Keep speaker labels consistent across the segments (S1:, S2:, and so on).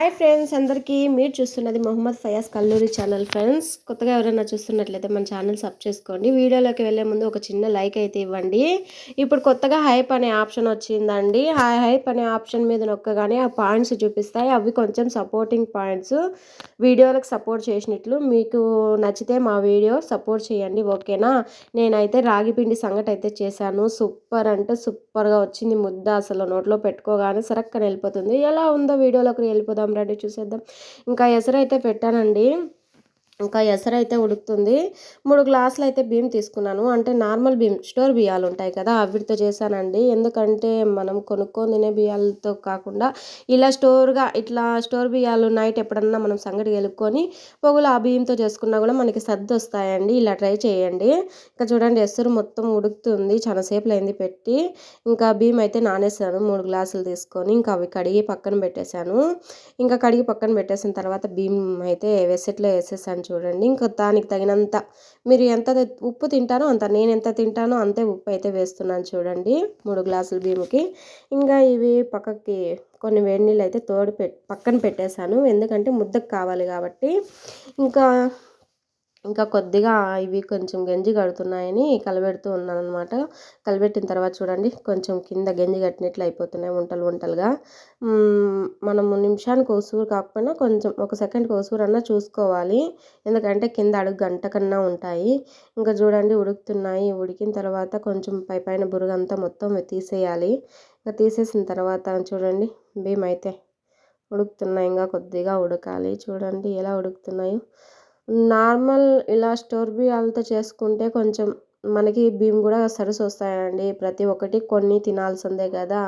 S1: Hi friends అందరికీ మీరు చూస్తున్నది మొహమ్మద్ ఫయాజ్ కల్లూరి ఛానల్ ఫ్రెండ్స్ కొత్తగా ఎవరైనా చూస్తున్నట్లయితే మన ఛానల్ సబ్ చేసుకోండి. వీడియోలోకి వెళ్ళే ముందు ఒక చిన్న లైక్ అయితే ఇవ్వండి. ఇప్పుడు కొత్తగా హైప్ అనే ఆప్షన్ వచ్చిందండి. ఆ హైప్ అనే ఆప్షన్ మీద నొక్కగానే ఆ పాయింట్స్ చూపిస్తాయి. అవి కొంచెం సపోర్టింగ్ పాయింట్స్ వీడియోలకు సపోర్ట్ చేసినట్లు మీకు నచ్చితే మా వీడియో సపోర్ట్ చేయండి ఓకేనా నేనైతే రాగిపిండి సంగటి అయితే చేశాను. సూపర్ అంటే సూపర్గా వచ్చింది. ముద్ద అసలు నోట్లో పెట్టుకోగానే సరక్కన వెళ్ళిపోతుంది. ఎలా ఉందో వీడియోలోకి వెళ్ళిపోదాం. చూసేద్దాం. ఇంకా ఎసరైతే పెట్టానండి. ఇంకా ఎసరైతే ఉడుకుతుంది. మూడు గ్లాసులు అయితే బియ్యం తీసుకున్నాను. అంటే నార్మల్ బియ్యం స్టోర్ బియ్యాలు ఉంటాయి కదా అవిటితో చేశానండి. ఎందుకంటే మనం కొనుక్కొని తినే బియ్యాలతో కాకుండా ఇలా స్టోర్గా ఇట్లా స్టోర్ బియ్యాలు నైట్ ఎప్పుడన్నా మనం సంగటి గెలుపుకొని పొగులు ఆ బియ్యంతో చేసుకున్నా కూడా మనకి సర్ది వస్తాయండి. ఇలా ట్రై చేయండి. ఇంకా చూడండి ఎసరు మొత్తం ఉడుకుతుంది. చాలా సేపులు అయింది పెట్టి ఇంకా బియ్యం అయితే నానేసాను. మూడు గ్లాసులు తీసుకొని ఇంకా అవి కడిగి పక్కన పెట్టేశాను. ఇంకా కడిగి పక్కన పెట్టేసిన తర్వాత బియ్యం అయితే వెసెట్లో వేసేసాను చూడండి. ఇంకా దానికి తగినంత మీరు ఎంత ఉప్పు తింటానో అంత నేను ఎంత తింటానో అంతే ఉప్పు అయితే వేస్తున్నాను చూడండి మూడు గ్లాసులు బియ్యంకి ఇంకా ఇవి పక్కకి కొన్ని వేడి నీళ్ళు అయితే తోడు పెట్ పక్కన పెట్టేశాను. ఎందుకంటే ముద్దకు కావాలి కాబట్టి. ఇంకా ఇంకా కొద్దిగా ఇవి కొంచెం గంజి కడుతున్నాయని కలబెడుతూ ఉన్నాను అనమాట కలబెట్టిన తర్వాత చూడండి కొంచెం కింద గంజి కట్టినట్లు అయిపోతున్నాయి వంటలు వంటలుగా మనము నిమిషానికి ఒకసూరు కాకపోయినా కొంచెం ఒక సెకండ్కి ఒకసూరు అన్నా చూసుకోవాలి. ఎందుకంటే కింద అడుగు గంట కన్నా ఉంటాయి. ఇంకా చూడండి ఉడుకుతున్నాయి. ఉడికిన తర్వాత కొంచెం పై పైన బురుగంతా మొత్తం తీసేయాలి. ఇంకా తీసేసిన తర్వాత చూడండి భీమైతే ఉడుకుతున్నాయి. ఇంకా కొద్దిగా ఉడకాలి. చూడండి ఎలా ఉడుకుతున్నాయో. నార్మల్ ఇలా స్టోర్ బియ్యాలతో చేసుకుంటే కొంచెం మనకి బియ్యం కూడా సరిసి వస్తాయండి. ప్రతి ఒక్కటి కొన్ని తినాల్సిందే కదా.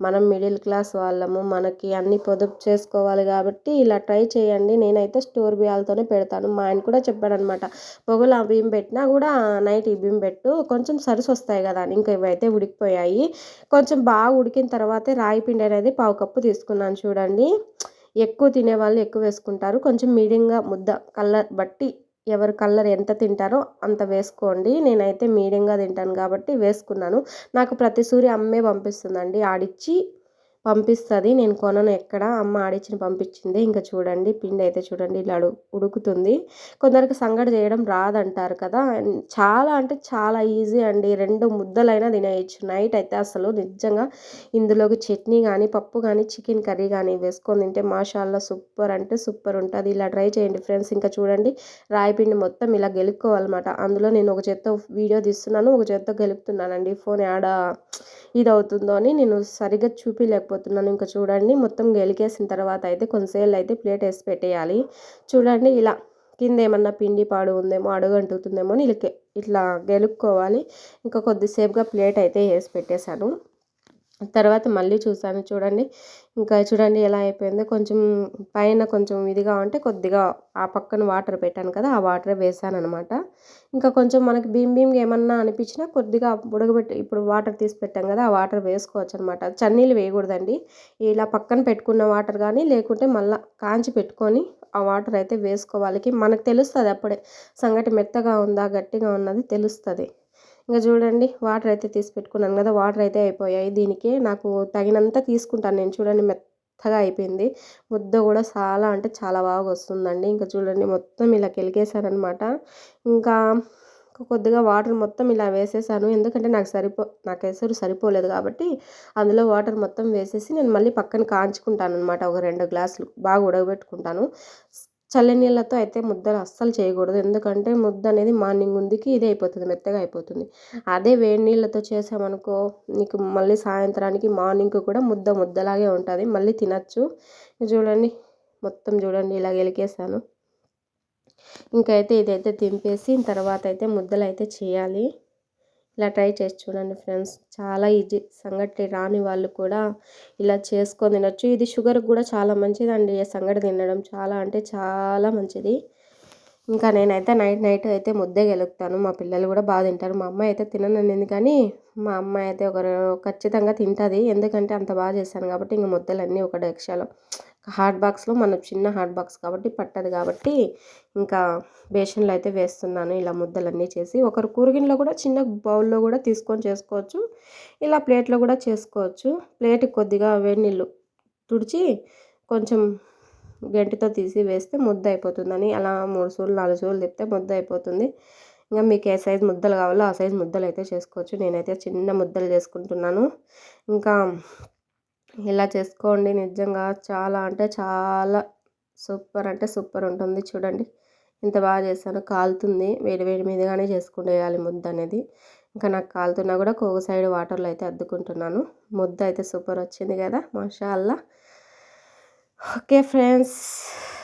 S1: మనం మిడిల్ క్లాస్ వాళ్ళము మనకి అన్ని పొదుపు చేసుకోవాలి కాబట్టి ఇలా ట్రై చేయండి. నేనైతే స్టోర్ బియ్యాలతోనే పెడతాను. మా ఆయన కూడా చెప్పాడనమాట. పొగలు ఆ బియ్యం పెట్టినా కూడా నైట్ ఈ బియ్యం పెట్టు. కొంచెం సరిసి వస్తాయి కదా అని. ఇంకా ఇవైతే ఉడికిపోయాయి. కొంచెం బాగా ఉడికిన తర్వాతే రాగి పిండి అనేది పావు కప్పు తీసుకున్నాను చూడండి. ఎక్కువ తినే వాళ్ళు ఎక్కువ వేసుకుంటారు. కొంచెం మీడియంగా ముద్ద కలర్ బట్టి ఎవరు కలర్ ఎంత తింటారో అంత వేసుకోండి. నేనైతే మీడియంగా తింటాను కాబట్టి వేసుకున్నాను. నాకు ప్రతి సూర్య అమ్మే పంపిస్తుందండి. ఆడిచ్చి పంపిస్తుంది. నేను కొనను ఎక్కడ. అమ్మ ఆడిచ్చిన పంపించింది. ఇంకా చూడండి. పిండి అయితే చూడండి. ఇలా ఉడుకుతుంది. కొందరికి సంగడి చేయడం రాదంటారు కదా. చాలా అంటే చాలా ఈజీ అండి. రెండు ముద్దలైనా తినేయచ్చు. నైట్ అయితే అసలు నిజంగా ఇందులోకి చట్నీ కానీ పప్పు కానీ చికెన్ కర్రీ కానీ వేసుకొని తింటే మాషాల్లో సూపర్ అంటే సూపర్ ఉంటుంది. ఇలా ట్రై చేయండి ఫ్రెండ్స్. ఇంకా చూడండి. రాయి పిండి మొత్తం ఇలా గెలుక్కోవాలన్నమాట. అందులో నేను ఒక చేత్తో వీడియో తీస్తున్నాను. ఒక చేత్తో గెలుపుతున్నానండి. ఫోన్ యాడ ఇది అవుతుందో అని నేను సరిగ్గా చూపించలేకపోతున్నాను ఇంకా చూడండి మొత్తం గెలికేసిన తర్వాత అయితే కొంతసేపు అయితే ప్లేట్ వేసి పెట్టేయాలి. చూడండి ఇలా కింద ఏమన్నా పిండి పాడు ఉందేమో అడుగంటుతుందేమో అని ఇట్లా గెలుక్కోవాలి. ఇంకా కొద్దిసేపుగా ప్లేట్ అయితే వేసి పెట్టేశాను. తర్వాత మళ్ళీ చూసాను చూడండి. ఇంకా చూడండి ఎలా అయిపోయిందో. కొంచెం పైన కొంచెం ఇదిగా ఉంటే కొద్దిగా ఆ పక్కన వాటర్ పెట్టాను కదా ఆ వాటర్ వేసాను అనమాట ఇంకా కొంచెం మనకి భీమ్ భీమ్గా ఏమన్నా అనిపించినా కొద్దిగా ఉడకబెట్టి ఇప్పుడు వాటర్ తీసి పెట్టాం కదా ఆ వాటర్ వేసుకోవచ్చు అనమాట చన్నీళ్ళు వేయకూడదండి. ఇలా పక్కన పెట్టుకున్న వాటర్ కానీ లేకుంటే మళ్ళీ కాంచి పెట్టుకొని ఆ వాటర్ అయితే వేసుకోవాలి. మనకు తెలుస్తుంది అప్పుడే. సంగటి మెత్తగా ఉందా గట్టిగా ఉన్నది తెలుస్తుంది. ఇంకా చూడండి వాటర్ అయితే తీసి పెట్టుకున్నాను కదా వాటర్ అయితే అయిపోయాయి. దీనికి నాకు తగినంత తీసుకుంటాను నేను. చూడండి మెత్తగా అయిపోయింది. ముద్ద కూడా చాలా అంటే చాలా బాగా వస్తుందండి. ఇంకా చూడండి మొత్తం ఇలా కెలికేసానమాట ఇంకా కొద్దిగా వాటర్ మొత్తం ఇలా వేసేసాను. ఎందుకంటే నాకు సరిపో నాకు ఎసరు సరిపోలేదు కాబట్టి అందులో వాటర్ మొత్తం వేసేసి నేను మళ్ళీ పక్కన కాంచుకుంటాను అనమాట ఒక రెండు గ్లాసులు బాగా ఉడకబెట్టుకుంటాను. చల్లని నీళ్ళతో అయితే ముద్దలు అస్సలు చేయకూడదు. ఎందుకంటే ముద్ద అనేది మార్నింగ్ ఉందికి ఇది అయిపోతుంది మెత్తగా అయిపోతుంది. అదే వేడి నీళ్ళతో చేసామనుకో నీకు మళ్ళీ సాయంత్రానికి మార్నింగ్ కూడా ముద్ద ముద్దలాగే ఉంటుంది. మళ్ళీ తినచ్చు. చూడండి మొత్తం చూడండి ఇలా గెలికేసాను ఇంకైతే ఇదైతే తింపేసి తర్వాత అయితే ముద్దలు అయితే చేయాలి. ఇలా ట్రై చేసి చూడండి ఫ్రెండ్స్. చాలా ఈజీ సంగటి రాని వాళ్ళు కూడా ఇలా చేసుకొని తినచ్చు. ఇది షుగర్కి కూడా చాలా మంచిదండి. సంగటి తినడం చాలా అంటే చాలా మంచిది. ఇంకా నేనైతే నైట్ నైట్ అయితే ముద్దే గెలుపుతాను. మా పిల్లలు కూడా బాగా తింటారు. మా అమ్మాయి అయితే తినననింది కానీ మా అమ్మాయి అయితే ఒకరు ఖచ్చితంగా తింటుంది. ఎందుకంటే అంత బాగా చేశాను కాబట్టి ఇంక ముద్దలన్నీ ఒక డక్షలో. హాట్ బాక్స్లో మన చిన్న హాట్ బాక్స్ కాబట్టి పట్టదు కాబట్టి ఇంకా బేషన్లో అయితే వేస్తున్నాను. ఇలా ముద్దలన్నీ చేసి ఒకరు కూరగిన్లో కూడా చిన్న బౌల్లో కూడా తీసుకొని చేసుకోవచ్చు. ఇలా ప్లేట్లో కూడా చేసుకోవచ్చు. ప్లేట్ కొద్దిగా వేడి నీళ్ళు తుడిచి కొంచెం గంటితో తీసి వేస్తే ముద్ద అయిపోతుందని అలా మూడు సూలు నాలుగు సూలు తిప్పితే ముద్ద అయిపోతుంది. ఇంకా మీకు ఏ సైజ్ ముద్దలు కావాలో ఆ సైజ్ ముద్దలు అయితే చేసుకోవచ్చు. నేనైతే చిన్న ముద్దలు చేసుకుంటున్నాను. ఇంకా ఇలా చేసుకోండి నిజంగా చాలా అంటే చాలా సూపర్ అంటే సూపర్ ఉంటుంది చూడండి. ఇంత బాగా చేస్తాను కాలుతుంది. వేడి వేడి మీదగానే చేసుకుంటూ వేయాలి ముద్ద అనేది. ఇంకా నాకు కాలుతున్నా కూడా ఒక సైడ్ వాటర్లో అయితే అద్దుకుంటున్నాను. ముద్ద అయితే సూపర్ వచ్చింది కదా మషాల్లా. ఓకే ఫ్రెండ్స్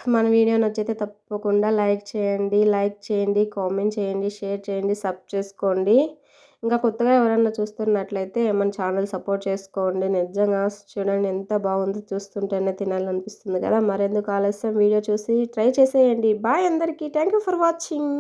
S1: మన వీడియో నచ్చితే తప్పకుండా లైక్ చేయండి లైక్ చేయండి కామెంట్ చేయండి షేర్ చేయండి సబ్ చేసుకోండి. ఇంకా కొత్తగా ఎవరైనా చూస్తున్నట్లయితే మన ఛానల్ సపోర్ట్ చేసుకోండి. నిజంగా చూడండి ఎంత బాగుందో చూస్తుంటేనే తినాలనిపిస్తుంది కదా. మరెందుకు ఆలస్యం? వీడియో చూసి ట్రై చేసేయండి. బాయ్ అందరికీ. Thank you for watching.